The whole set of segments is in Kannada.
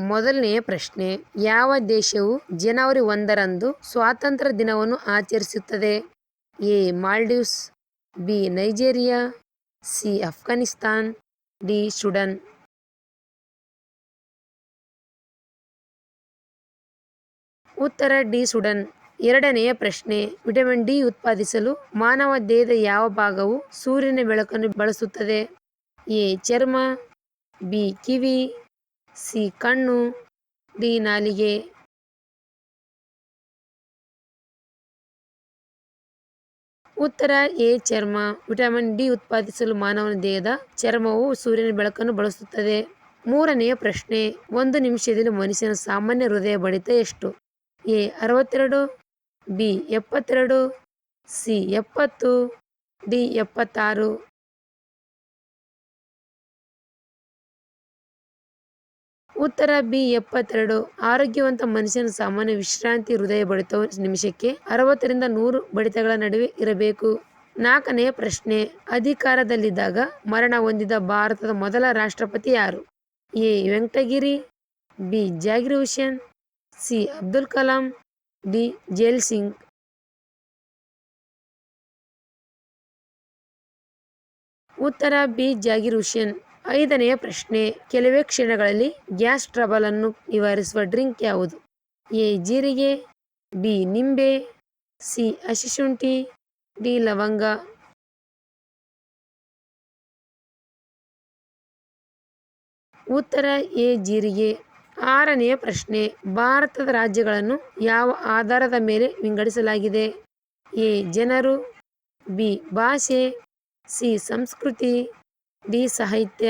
ಮೊದಲನೆಯ ಪ್ರಶ್ನೆ, ಯಾವ ದೇಶವು ಜನವರಿ ಒಂದರಂದು ಸ್ವಾತಂತ್ರ್ಯ ದಿನವನ್ನು ಆಚರಿಸುತ್ತದೆ? A, Maldives, B, Nigeria, C, Afghanistan, D, Sudan. ಉತ್ತರ, ಡಿ, ಸುಡನ್. ಎರಡನೆಯ ಪ್ರಶ್ನೆ, ವಿಟಮಿನ್ ಡಿ ಉತ್ಪಾದಿಸಲು ಮಾನವ ದೇಹದ ಯಾವ ಭಾಗವು ಸೂರ್ಯನ ಬೆಳಕನ್ನು ಬಳಸುತ್ತದೆ? ಎ, ಚರ್ಮ, ಬಿ, ಕಿವಿ ಸಿ ಕಣ್ಣು ಡಿ ನಾಲಿಗೆ ಉತ್ತರ, ಎ, ಚರ್ಮ. ವಿಟಮಿನ್ ಡಿ ಉತ್ಪಾದಿಸಲು ಮಾನವನ ದೇಹದ ಚರ್ಮವು ಸೂರ್ಯನ ಬೆಳಕನ್ನು ಬಳಸುತ್ತದೆ. ಮೂರನೆಯ ಪ್ರಶ್ನೆ, ಒಂದು ನಿಮಿಷದಲ್ಲಿ ಮನುಷ್ಯನ ಸಾಮಾನ್ಯ ಹೃದಯ ಬಡಿತ ಎಷ್ಟು? ಎ, ಅರವತ್ತೆರಡು, ಬಿ, ಎಪ್ಪತ್ತೆರಡು, ಸಿ, ಎಪ್ಪತ್ತು, ಡಿ, ಎಪ್ಪತ್ತಾರು. ಉತ್ತರ ಬಿ ಎಪ್ಪತ್ತೆರಡು. ಆರೋಗ್ಯವಂತ ಮನುಷ್ಯನ ಸಾಮಾನ್ಯ ವಿಶ್ರಾಂತಿ ಹೃದಯ ಬಡಿತವು ನಿಮಿಷಕ್ಕೆ ಅರವತ್ತರಿಂದ ನೂರು ಬಡಿತಗಳ ನಡುವೆ ಇರಬೇಕು. ನಾಲ್ಕನೆಯ ಪ್ರಶ್ನೆ, ಅಧಿಕಾರದಲ್ಲಿದ್ದಾಗ ಮರಣ ಹೊಂದಿದ ಭಾರತದ ಮೊದಲ ರಾಷ್ಟ್ರಪತಿ ಯಾರು? A, Venkatagiri, B, Zakir Hussain, C, Abdul Kalam, D, Zail Singh. ಉತ್ತರ ಬಿ, ಜಾಗಿರ್ ಹುಸೇನ್. ಐದನೆಯ ಪ್ರಶ್ನೆ, ಕೆಲವೇ ಕ್ಷಣಗಳಲ್ಲಿ ಗ್ಯಾಸ್ ಟ್ರಬಲ್ ಅನ್ನು ನಿವಾರಿಸುವ ಡ್ರಿಂಕ್ ಯಾವುದು? ಎ, ಜೀರಿಗೆ, ಬಿ, ನಿಂಬೆ, ಸಿ ಹಸಿಶುಂಠಿ ಡಿ, ಲವಂಗ. ಉತ್ತರ, ಎ, ಜೀರಿಗೆ. ಆರನೆಯ ಪ್ರಶ್ನೆ, ಭಾರತದ ರಾಜ್ಯಗಳನ್ನು ಯಾವ ಆಧಾರದ ಮೇಲೆ ವಿಂಗಡಿಸಲಾಗಿದೆ? ಎ, ಜನರು, ಬಿ, ಭಾಷೆ, ಸಿ, ಸಂಸ್ಕೃತಿ. ಡಿ ಸಾಹಿತ್ಯ.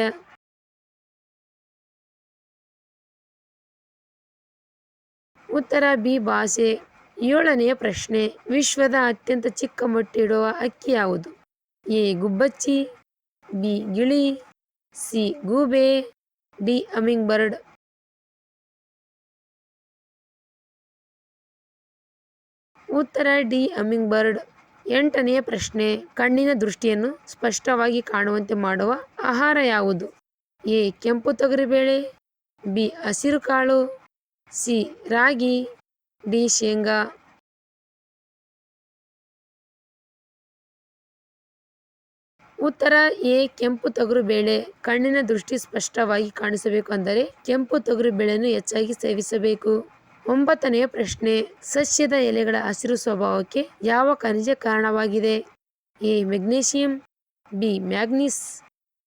ಉತ್ತರ ಬಿ ಭಾಷೆ. ಏಳನೆಯ ಪ್ರಶ್ನೆ, ವಿಶ್ವದ ಅತ್ಯಂತ ಚಿಕ್ಕ ಮೊಟ್ಟೆ ಇಡುವ ಅಕ್ಕಿ ಯಾವುದು? ಎ ಗುಬ್ಬಚ್ಚಿ, ಬಿ ಗಿಳಿ, ಸಿ ಗೂಬೆ, ಡಿ ಅಮಿಂಗ್ ಬರ್ಡ್ ಉತ್ತರ ಡಿ ಅಮಿಂಗ್ ಬರ್ಡ್ ಎಂಟನೆಯ ಪ್ರಶ್ನೆ, ಕಣ್ಣಿನ ದೃಷ್ಟಿಯನ್ನು ಸ್ಪಷ್ಟವಾಗಿ ಕಾಣುವಂತೆ ಮಾಡುವ ಆಹಾರ ಯಾವುದು? ಎ, ಕೆಂಪು ತೊಗರಿಬೇಳೆ, ಬಿ, ಹಸಿರು ಕಾಳು, ಸಿ, ರಾಗಿ, ಡಿ, ಶೇಂಗಾ. ಉತ್ತರ, ಎ, ಕೆಂಪು ತೊಗರು ಬೇಳೆ ಕಣ್ಣಿನ ದೃಷ್ಟಿ ಸ್ಪಷ್ಟವಾಗಿ ಕಾಣಿಸಬೇಕು ಅಂದರೆ ಕೆಂಪು ತೊಗರು ಬೇಳೆಯನ್ನು ಹೆಚ್ಚಾಗಿ ಸೇವಿಸಬೇಕು. ಒಂಬತ್ತನೆಯ ಪ್ರಶ್ನೆ, ಸಸ್ಯದ ಎಲೆಗಳ ಹಸಿರು ಸ್ವಭಾವಕ್ಕೆ ಯಾವ ಖನಿಜ ಕಾರಣವಾಗಿದೆ? A, magnesium, B, manganese,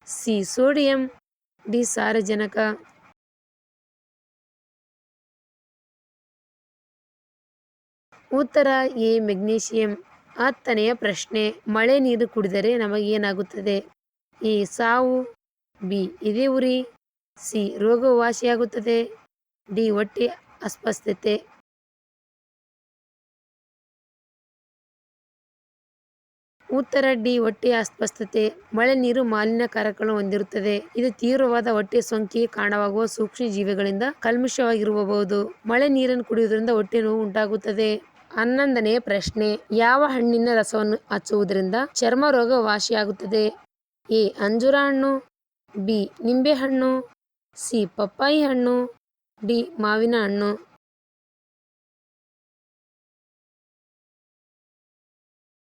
C, sodium, D, ಸಾರಜನಕ. ಉತ್ತರ, ಎ, ಮೆಗ್ನೀಷಿಯಂ. ಹತ್ತನೆಯ ಪ್ರಶ್ನೆ, ಮಳೆ ನೀರು ಕುಡಿದರೆ ನಮಗೇನಾಗುತ್ತದೆ ಎ, ಸಾವು, ಬಿ, ಎದೆ ಉರಿ, ಸಿ ರೋಗವಾಸಿಯಾಗುತ್ತದೆ ಡಿ, ಹೊಟ್ಟೆ ಅಸ್ವಸ್ಥತೆ. ಉತ್ತರ ಡಿ, ಹೊಟ್ಟೆ ಅಸ್ವಸ್ಥತೆ. ಮಳೆ, ನೀರು ಮಾಲಿನ್ಯಕಾರಕಗಳನ್ನು ಹೊಂದಿರುತ್ತದೆ. ಇದು ತೀವ್ರವಾದ ಹೊಟ್ಟೆ ಸೋಂಕಿಗೆ ಕಾರಣವಾಗುವ ಸೂಕ್ಷ್ಮ ಜೀವಿಗಳಿಂದ ಕಲ್ಮಿಷವಾಗಿರಬಹುದು ಮಳೆ, ನೀರನ್ನು ಕುಡಿಯುವುದರಿಂದ ಹೊಟ್ಟೆ ನೋವು ಉಂಟಾಗುತ್ತದೆ. ಹನ್ನೊಂದನೇ ಪ್ರಶ್ನೆ, ಯಾವ ಹಣ್ಣಿನ ರಸವನ್ನು ಹಚ್ಚುವುದರಿಂದ ಚರ್ಮ ರೋಗ ವಾಸಿಯಾಗುತ್ತದೆ ಎ, ಅಂಜೂರ ಹಣ್ಣು, ಬಿ ನಿಂಬೆಹಣ್ಣು ಸಿ, ಪಪ್ಪಾಯಿ ಹಣ್ಣು ಡಿ ಮಾವಿನ ಹಣ್ಣು.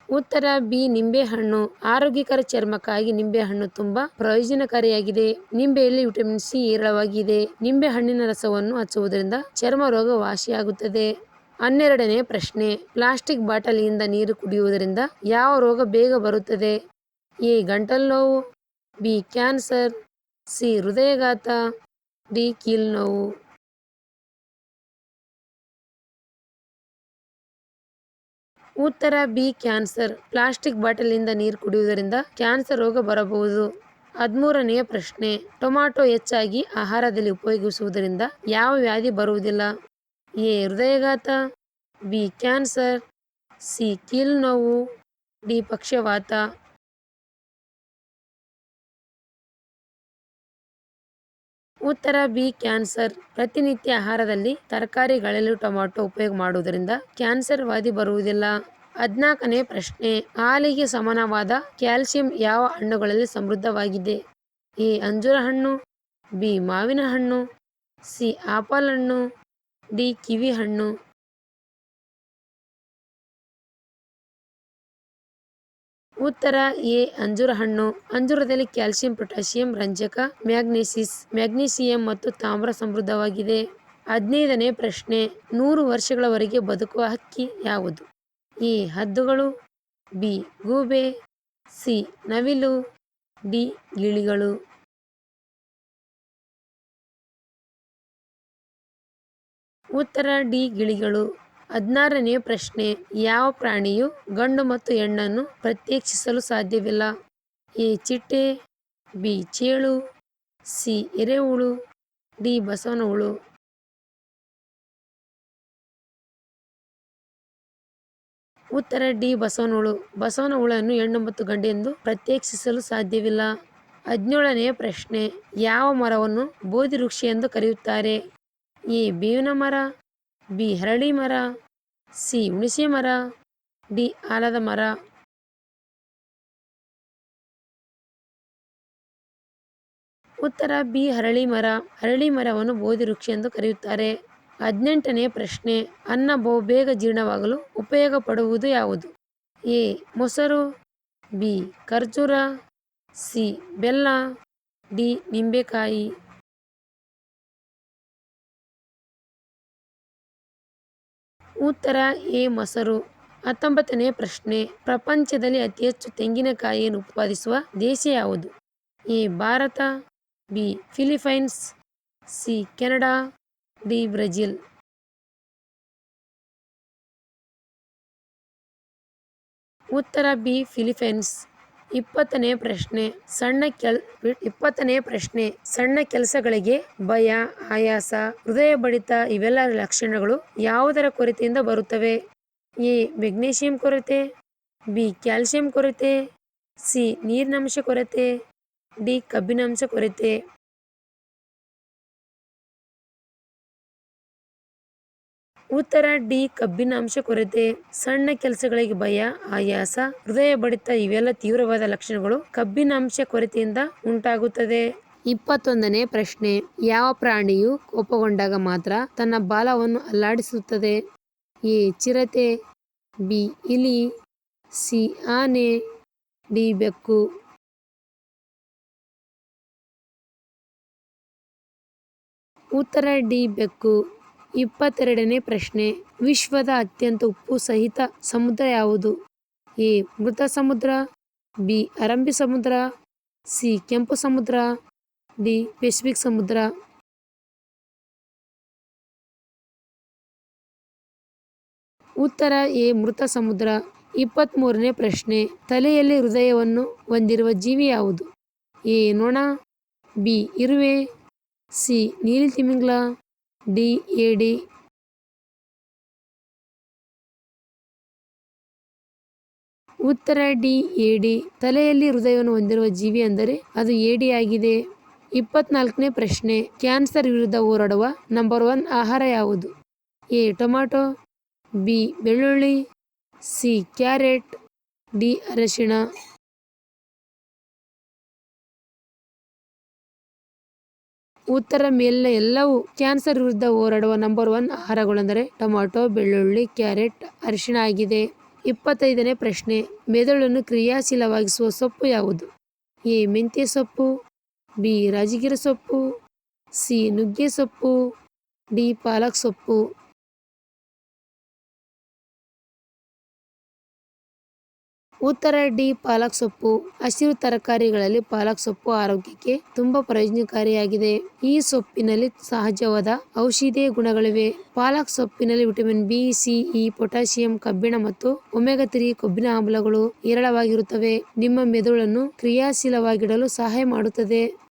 ಉತ್ತರ ಬಿ ನಿಂಬೆಹಣ್ಣು ಆರೋಗ್ಯಕರ ಚರ್ಮಕ್ಕಾಗಿ ನಿಂಬೆಹಣ್ಣು ತುಂಬಾ ಪ್ರಯೋಜನಕಾರಿಯಾಗಿದೆ. ನಿಂಬೆಯಲ್ಲಿ ವಿಟಮಿನ್ ಸಿ ಹೇರಳವಾಗಿದೆ. ನಿಂಬೆ ಹಣ್ಣಿನ ರಸವನ್ನು ಹಚ್ಚುವುದರಿಂದ ಚರ್ಮ ರೋಗ ವಾಸಿಯಾಗುತ್ತದೆ. ಹನ್ನೆರಡನೇ ಪ್ರಶ್ನೆ, ಪ್ಲಾಸ್ಟಿಕ್ ಬಾಟಲಿಯಿಂದ ನೀರು ಕುಡಿಯುವುದರಿಂದ ಯಾವ ರೋಗ ಬೇಗ ಬರುತ್ತದೆ? ಎ, ಗಂಟಲು ನೋವು, ಬಿ, ಕ್ಯಾನ್ಸರ್, ಸಿ, ಹೃದಯಘಾತ, ಡಿ, ಕೀಲ್ ನೋವು. ಉತ್ತರ ಬಿ, ಕ್ಯಾನ್ಸರ್. ಪ್ಲಾಸ್ಟಿಕ್ ಬಾಟಲಿಯಿಂದ ನೀರು ಕುಡಿಯುವುದರಿಂದ ಕ್ಯಾನ್ಸರ್ ರೋಗ ಬರಬಹುದು. ಹದಿಮೂರನೆಯ ಪ್ರಶ್ನೆ ಟೊಮ್ಯಾಟೊ ಹೆಚ್ಚಾಗಿ ಆಹಾರದಲ್ಲಿ ಉಪಯೋಗಿಸುವುದರಿಂದ ಯಾವ ವ್ಯಾಧಿ ಬರುವುದಿಲ್ಲ? ಎ, ಹೃದಯಘಾತ, ಬಿ, ಕ್ಯಾನ್ಸರ್, ಸಿ ಕೀಲು ನೋವು ಡಿ, ಪಕ್ಷವಾತ. ಉತ್ತರ ಬಿ ಕ್ಯಾನ್ಸರ್. ಪ್ರತಿನಿತ್ಯ ಆಹಾರದಲ್ಲಿ ತರಕಾರಿಗಳಲ್ಲಿ ಟೊಮಾಟೊ ಉಪಯೋಗ ಮಾಡುವುದರಿಂದ ಕ್ಯಾನ್ಸರ್ ವಾದಿ ಬರುವುದಿಲ್ಲ. ಹದಿನಾಲ್ಕನೇ ಪ್ರಶ್ನೆ, ಹಾಲಿಗೆ ಸಮಾನವಾದ ಕ್ಯಾಲ್ಸಿಯಂ ಯಾವ ಹಣ್ಣುಗಳಲ್ಲಿ ಸಮೃದ್ಧವಾಗಿದೆ? ಎ, ಅಂಜೂರ ಹಣ್ಣು, ಬಿ, ಮಾವಿನ ಹಣ್ಣು, ಸಿ, ಆಪಲ್ ಹಣ್ಣು, ಡಿ, ಕಿವಿ ಹಣ್ಣು. ಉತ್ತರ ಎ, ಅಂಜೂರ ಹಣ್ಣು. ಅಂಜೂರದಲ್ಲಿ ಕ್ಯಾಲ್ಸಿಯಂ ಪೊಟ್ಯಾಸಿಯಂ ರಂಜಕ, ಮ್ಯಾಗ್ನೀಸಿಸ್, ಮ್ಯಾಗ್ನೀಸಿಯಂ ಮತ್ತು ತಾಮ್ರ ಸಮೃದ್ಧವಾಗಿದೆ. ಹದಿನೈದನೇ ಪ್ರಶ್ನೆ, ನೂರು ವರ್ಷಗಳವರೆಗೆ ಬದುಕುವ ಹಕ್ಕಿ ಯಾವುದು? ಎ, ಹದ್ದುಗಳು, ಬಿ, ಗೂಬೆ, ಸಿ, ನವಿಲು, ಡಿ ಗಿಳಿಗಳು ಉತ್ತರ, ಡಿ, ಗಿಳಿಗಳು. ಹದಿನಾರನೇ ಪ್ರಶ್ನೆ, ಯಾವ ಪ್ರಾಣಿಯು ಗಂಡು ಮತ್ತು ಹೆಣ್ಣನ್ನು ಪ್ರತ್ಯೇಕಿಸಲು ಸಾಧ್ಯವಿಲ್ಲ? ಎ, ಚಿಟ್ಟೆ, ಬಿ, ಚೇಳು, ಸಿ, ಎರೆಹುಳು, ಡಿ ಬಸವನ ಹುಳು ಉತ್ತರ, ಡಿ ಬಸವನ ಹುಳು ಬಸವನ ಹುಳನ್ನು ಹೆಣ್ಣು ಮತ್ತು ಗಂಡು ಎಂದು ಪ್ರತ್ಯೇಕಿಸಲು ಸಾಧ್ಯವಿಲ್ಲ. ಹದಿನೇಳನೇ ಪ್ರಶ್ನೆ, ಯಾವ ಮರವನ್ನು ಬೋಧಿ ವೃಕ್ಷ ಎಂದು ಕರೆಯುತ್ತಾರೆ? ಎ, ಬೇವಿನ ಮರ ಬಿ ಹರಳಿ ಮರ, ಸಿ ಹುಣಸೆ ಮರ, ಡಿ ಆಲದ ಮರ. ಉತ್ತರ, ಬಿ ಹರಳಿ ಮರ. ಹರಳಿ ಮರವನ್ನು ಬೋಧಿ ವೃಕ್ಷ ಎಂದು ಕರೆಯುತ್ತಾರೆ. ಹದಿನೆಂಟನೇ ಪ್ರಶ್ನೆ, ಅನ್ನ ಬಹುಬೇಗ ಜೀರ್ಣವಾಗಲು ಉಪಯೋಗ ಪಡುವುದು ಯಾವುದು? ಎ, ಮೊಸರು, ಬಿ, ಖರ್ಜೂರ, ಸಿ, ಬೆಲ್ಲ, ಡಿ, ನಿಂಬೆಕಾಯಿ. ಉತ್ತರ ಎ ಮೊಸರು. ಹತ್ತೊಂಬತ್ತನೇ ಪ್ರಶ್ನೆ, ಪ್ರಪಂಚದಲ್ಲಿ ಅತಿ ಹೆಚ್ಚು ತೆಂಗಿನಕಾಯಿಯನ್ನು ಉತ್ಪಾದಿಸುವ ದೇಶ ಯಾವುದು? A, Bharat, B Philippines C, Canada, D, Brazil. ಉತ್ತರ ಬಿ ಫಿಲಿಪೈನ್ಸ್ ಇಪ್ಪತ್ತನೇ ಪ್ರಶ್ನೆ. ಸಣ್ಣ ಕೆಲ್, ಇಪ್ಪತ್ತನೇ ಪ್ರಶ್ನೆ. ಸಣ್ಣ ಕೆಲಸಗಳಿಗೆ ಭಯ, ಆಯಾಸ, ಹೃದಯ ಬಡಿತ ಇವೆಲ್ಲ ಲಕ್ಷಣಗಳು ಯಾವುದರ ಕೊರತೆಯಿಂದ ಬರುತ್ತವೆ? ಎ, ಮೆಗ್ನೀಷಿಯಂ ಕೊರತೆ, ಬಿ ಕ್ಯಾಲ್ಸಿಯಂ ಕೊರತೆ, ಸಿ, ನೀರಿನಂಶ ಕೊರತೆ, ಡಿ, ಕಬ್ಬಿನಾಂಶ ಕೊರತೆ. ಉತ್ತರ ಡಿ ಕಬ್ಬಿನಾಂಶ ಕೊರತೆ, ಸಣ್ಣ ಕೆಲಸಗಳಿಗೆ ಭಯ, ಆಯಾಸ, ಹೃದಯ ಬಡಿತ ಇವೆಲ್ಲ ತೀವ್ರವಾದ ಲಕ್ಷಣಗಳು ಕಬ್ಬಿನಾಂಶ ಕೊರತೆಯಿಂದ ಉಂಟಾಗುತ್ತದೆ. ಇಪ್ಪತ್ತೊಂದನೇ ಪ್ರಶ್ನೆ, ಯಾವ ಪ್ರಾಣಿಯು ಕೋಪಗೊಂಡಾಗ ಮಾತ್ರ ತನ್ನ ಬಾಲವನ್ನು ಅಲ್ಲಾಡಿಸುತ್ತದೆ? ಎ, ಚಿರತೆ, ಬಿ, ಇಲಿ, ಸಿ, ಆನೆ, ಡಿ, ಬೆಕ್ಕು. ಉತ್ತರ ಡಿ, ಬೆಕ್ಕು. ಇಪ್ಪತ್ತೆರಡನೇ ಪ್ರಶ್ನೆ. ವಿಶ್ವದ ಅತ್ಯಂತ ಉಪ್ಪು ಸಹಿತ ಸಮುದ್ರ ಯಾವುದು? ಎ. ಮೃತ ಸಮುದ್ರ, ಬಿ. ಅರಂಬಿ ಸಮುದ್ರ, ಸಿ. ಕೆಂಪು ಸಮುದ್ರ, ಡಿ. ಪೆಸಿಫಿಕ್ ಸಮುದ್ರ. ಉತ್ತರ ಎ. ಮೃತ ಸಮುದ್ರ. ಇಪ್ಪತ್ತ್ಮೂರನೇ ಪ್ರಶ್ನೆ. ತಲೆಯಲ್ಲಿ ಹೃದಯವನ್ನು ಹೊಂದಿರುವ ಜೀವಿ ಯಾವುದು? ಎ. ನೊಣ, ಬಿ. ಇರುವೆ, ಸಿ. ನೀಲಿ ತಿಮಿಂಗ್ಲ ಡಿ ಉತ್ತರ ಡಿ ಏಡಿ ತಲೆಯಲ್ಲಿ ಹೃದಯವನ್ನು ಹೊಂದಿರುವ ಜೀವಿ ಅಂದರೆ ಅದು ಏಡಿಯಾಗಿದೆ ಇಪ್ಪತ್ನಾಲ್ಕನೇ ಪ್ರಶ್ನೆ, ಕ್ಯಾನ್ಸರ್ ವಿರುದ್ಧ ಹೋರಾಡುವ ನಂಬರ್ ಒನ್ ಆಹಾರ ಯಾವುದು? ಎ ಟೊಮ್ಯಾಟೊ ಬಿ, ಬೆಳ್ಳುಳ್ಳಿ, ಸಿ, ಕ್ಯಾರೆಟ್, ಡಿ, ಅರಶಿಣ. ಉತ್ತರ ಮೇಲಿನ ಎಲ್ಲವೂ ಕ್ಯಾನ್ಸರ್ ವಿರುದ್ಧ ಹೋರಾಡುವ ನಂಬರ್ ಒನ್ ಆಹಾರಗಳೆಂದರೆ ಟೊಮಾಟೊ, ಬೆಳ್ಳುಳ್ಳಿ, ಕ್ಯಾರೆಟ್ ಅರಿಶಿಣ ಆಗಿದೆ ಇಪ್ಪತ್ತೈದನೇ ಪ್ರಶ್ನೆ, ಮೆದುಳನ್ನು ಕ್ರಿಯಾಶೀಲವಾಗಿಸುವ ಸೊಪ್ಪು ಯಾವುದು? ಎ, ಮೆಂತ್ಯ ಸೊಪ್ಪು, ಬಿ, ರಾಜಗಿರ ಸೊಪ್ಪು, ಸಿ, ನುಗ್ಗೆ ಸೊಪ್ಪು, ಡಿ, ಪಾಲಕ್ ಸೊಪ್ಪು. ಉತ್ತರ ಡಿ ಪಾಲಕ್ ಸೊಪ್ಪು. ಹಸಿರು ತರಕಾರಿಗಳಲ್ಲಿ ಪಾಲಕ್ ಸೊಪ್ಪು ಆರೋಗ್ಯಕ್ಕೆ ತುಂಬಾ ಪ್ರಯೋಜನಕಾರಿಯಾಗಿದೆ. ಈ ಸೊಪ್ಪಿನಲ್ಲಿ ಸಹಜವಾದ ಔಷಧೀಯ ಗುಣಗಳಿವೆ. ಪಾಲಕ್ ಸೊಪ್ಪಿನಲ್ಲಿ vitamin B, C, E potassium ಕಬ್ಬಿಣ ಮತ್ತು ಒಮೆಗಾ ತ್ರೀ ಕೊಬ್ಬಿನ ಆಮ್ಲಗಳು ಹೇರಳವಾಗಿರುತ್ತವೆ. ನಿಮ್ಮ ಮೆದುಳನ್ನು ಕ್ರಿಯಾಶೀಲವಾಗಿಡಲು ಸಹಾಯ ಮಾಡುತ್ತದೆ.